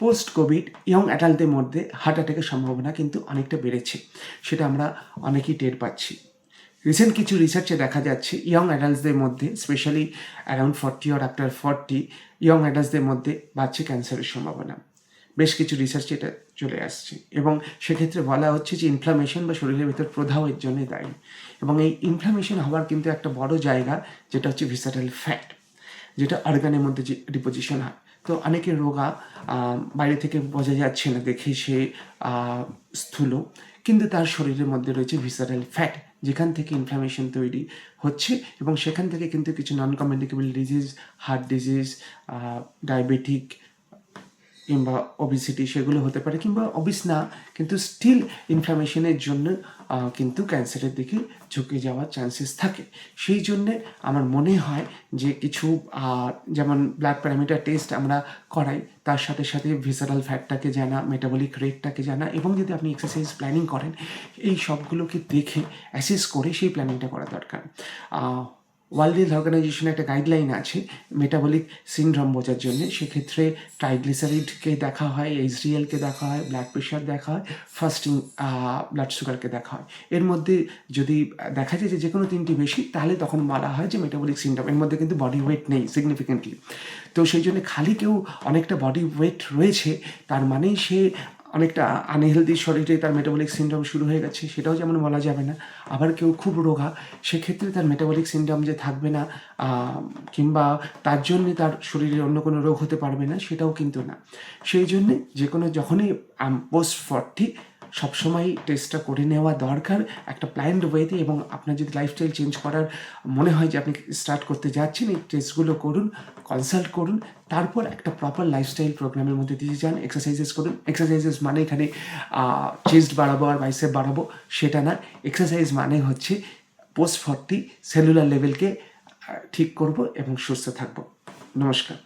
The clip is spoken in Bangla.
পোস্ট কোভিড ইয়ং অ্যাডাল্টদের মধ্যে হার্ট অ্যাটাকের সম্ভাবনা কিন্তু অনেকটা বেড়েছে, সেটা আমরা অনেকেই টের পাচ্ছি। রিসেন্ট কিছু রিসার্চে দেখা যাচ্ছে ইয়ং অ্যাডাল্টসদের মধ্যে specially around forty or after forty young অ্যাডাল্টসদের মধ্যে বাড়ছে ক্যান্সারের সম্ভাবনা। বেশ কিছু রিসার্চে এটা চলে আসছে এবং সেক্ষেত্রে বলা হচ্ছে যে ইনফ্লামেশন বা শরীরের ভিতর প্রদাহের জন্যই দায়ী এবং এই ইনফ্লামেশন হওয়ার কিন্তু একটা বড় জায়গা, যেটা হচ্ছে ভিসাটাল ফ্যাট যেটা অর্গানের মধ্যে যে ডিপোজিশন হয়। তো অনেকের রোগা বাইরে থেকে বোঝা যাচ্ছে না দেখে সে স্থূল। কিন্তু তার শরীরের মধ্যে রয়েছে ভিসারেল ফ্যাট যেখান থেকে ইনফ্লামেশন তৈরি হচ্ছে এবং সেখান থেকে কিন্তু কিছু non communicable disease heart disease diabetic কিংবা ওবিসিটি সেগুলো হতে পারে কিংবা অবিস না, কিন্তু স্টিল ইনফ্লামেশনের জন্য কিন্তু ক্যান্সারের দিকে ঝুঁকে যাওয়ার চান্সেস থাকে। সেই জন্যে আমার মনে হয় যে কিছু যেমন ব্লাড প্যারামিটার টেস্ট আমরা করাই, তার সাথে সাথে ভিসারাল ফ্যাটটাকে জানা মেটাবলিক রেটটাকে জানা, এবং যদি আপনি এক্সারসাইজ প্ল্যানিং করেন, এই সবগুলোকে দেখে অ্যাসেস করে সেই প্ল্যানিংটা করা দরকার। ওয়ার্ল্ড হেলথ অর্গানাইজেশনের একটা গাইডলাইন আছে মেটাবলিক সিনড্রোম বোঝার জন্য। সেক্ষেত্রে ট্রাইগ্লিসারিডকে দেখা হয় এইচডিএলকে দেখা হয় ব্লাড প্রেশার দেখা হয় ফাস্টিং ব্লাড সুগারকে দেখা হয়। এর মধ্যে যদি দেখা যায় যে যে কোনো তিনটি বেশি, তাহলে তখন বলা হয় যে মেটাবলিক সিনড্রোম এর মধ্যে কিন্তু বডি ওয়েট নেই সিগনিফিকেন্টলি তো সেই জন্য খালি কেউ অনেকটা বডি ওয়েট রয়েছে, তার মানেই সে অনেকটা আনহেলদি শরীরে তার মেটাবলিক সিনড্রোম শুরু হয়ে গেছে, সেটাও যেমন বলা যাবে না। আবার কেউ খুব রোগা, সেক্ষেত্রে তার মেটাবলিক সিনড্রোম যে থাকবে না কিংবা তার জন্যে তার শরীরে অন্য কোনো রোগ হতে পারবে না, সেটাও কিন্তু না। সেই জন্যে যে কোনো যখনই পোস্ট ফর্টি সবসময় টেস্টটা করে নেওয়া দরকার, একটা প্ল্যান্ড ওয়েতে এবং আপনার যদি লাইফস্টাইল চেঞ্জ করার মনে হয় যে আপনি স্টার্ট করতে যাচ্ছেন, এই টেস্টগুলো করুন কনসাল্ট করুন, তারপর একটা প্রপার লাইফস্টাইল প্রোগ্রামের মধ্যে দিয়ে যান এক্সারসাইজেস করুন এক্সারসাইজেস মানে এখানে চেস্ট বাড়াবো আর বাইসেপ বাড়াবো, সেটা না এক্সারসাইজ মানে হচ্ছে পোস্ট ফর্টি সেলুলার লেভেলকে ঠিক করব এবং সুস্থ থাকব। নমস্কার।